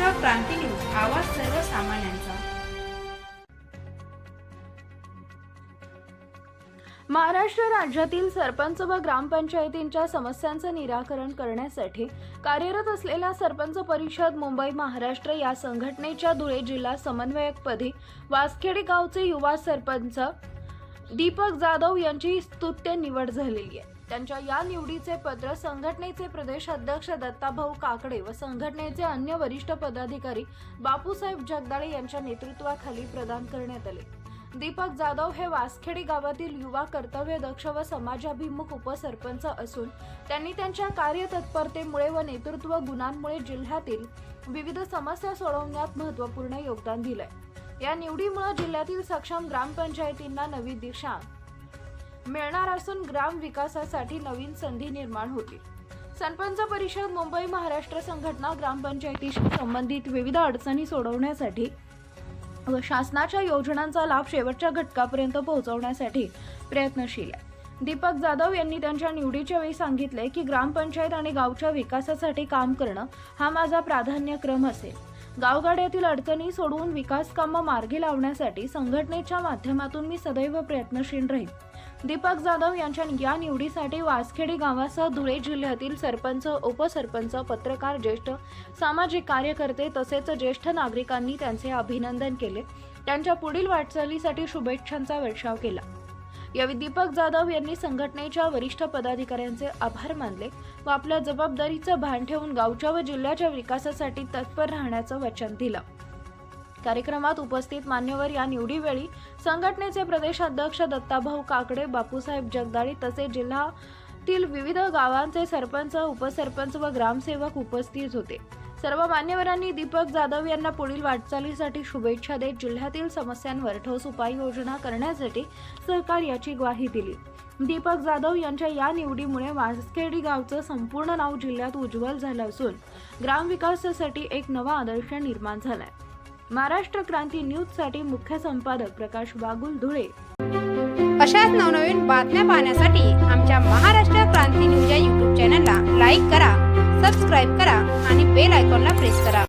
Maharashtra Kranti news आवाज सर्वसामान्यांचा. महाराष्ट्र राज्यातील सरपंच व ग्रामपंचायतींच्या समस्यांचं निराकरण करण्यासाठी कार्यरत असलेल्या सरपंच परिषद मुंबई महाराष्ट्र या संघटनेच्या धुळे जिल्हा समन्वयकपदी वासखेडी गावचे युवा सरपंच दीपक जाधव यांची स्तुत्य निवड झालेली आहे. त्यांच्या या निवडीचे पत्र संघटनेचे प्रदेश अध्यक्ष दत्ताभाऊ काकडे व संघटनेचे अन्य वरिष्ठ पदाधिकारी बापूसाहेब जगदाळे यांच्या नेतृत्वाखाली प्रदान करण्यात आले. दीपक जाधव हे वासखेडी गावातील युवा कर्तव्यदक्ष व समाजाभिमुख उपसरपंच असून त्यांनी त्यांच्या कार्यतत्परतेमुळे व नेतृत्व गुणांमुळे जिल्ह्यातील विविध समस्या सोडवण्यात महत्त्वपूर्ण योगदान दिलंय. या निवडीमुळे जिल्ह्यातील सक्षम ग्रामपंचायतींना नवी दिशा मिळणार असून ग्राम विकासासाठी नवीन संधी निर्माण होतील. सरपंच परिषद मुंबई महाराष्ट्र संघटना ग्रामपंचायतीशी संबंधित विविध अडचणी सोडवण्यासाठी व शासनाच्या योजनांचा लाभ शेवटच्या घटकापर्यंत पोहोचवण्यासाठी प्रयत्नशील आहे. दीपक जाधव यांनी त्यांच्या निवडीच्या वेळी सांगितले की ग्रामपंचायत आणि गावच्या विकासासाठी काम करणं हा माझा प्राधान्यक्रम असेल. गावगाड्यातील अडचणी सोडवून विकास कामं मार्गी लावण्यासाठी संघटनेच्या माध्यमातून मी सदैव प्रयत्नशील राहीन. दीपक जाधव यांच्या या निवडीसाठी वासखेडी गावासह धुळे जिल्ह्यातील सरपंच उपसरपंच पत्रकार ज्येष्ठ सामाजिक कार्यकर्ते तसेच ज्येष्ठ नागरिकांनी त्यांचे अभिनंदन केले. त्यांच्या पुढील वाटचालीसाठी शुभेच्छांचा वर्षाव केला. यावेळी दीपक जाधव यांनी संघटनेच्या वरिष्ठ पदाधिकाऱ्यांचे आभार मानले व आपल्या जबाबदारीचं भान ठेवून गावच्या व जिल्ह्याच्या विकासासाठी तत्पर राहण्याचं वचन दिलं. कार्यक्रमात उपस्थित मान्यवर या निवडीवेळी संघटनेचे प्रदेशाध्यक्ष दत्ताभाऊ काकडे बापूसाहेब जगदाळे तसेच जिल्ह्यातील विविध गावांचे सरपंच उपसरपंच व ग्रामसेवक उपस्थित होते. सर्व मान्यवरांनी दीपक जाधव यांना पुढील वाटचालीसाठी शुभेच्छा देत जिल्ह्यातील समस्यांवर ठोस उपाययोजना करण्यासाठी सहकार्याची ग्वाही दिली. दीपक जाधव यांच्या या निवडीमुळे वासखेडी गावचं संपूर्ण नाव जिल्ह्यात उज्ज्वल झालं असून ग्रामविकासासाठी एक नवा आदर्श निर्माण झालाय. महाराष्ट्र क्रांती न्यूजसाठी मुख्य संपादक प्रकाश बागुल धुळे. अशाच नवनवीन बातम्या पाहण्यासाठी आमच्या महाराष्ट्र क्रांती न्यूज या यूट्यूब चॅनलला लाईक करा सबस्क्राईब करा. आणि बेल आयकॉनला प्रेस करा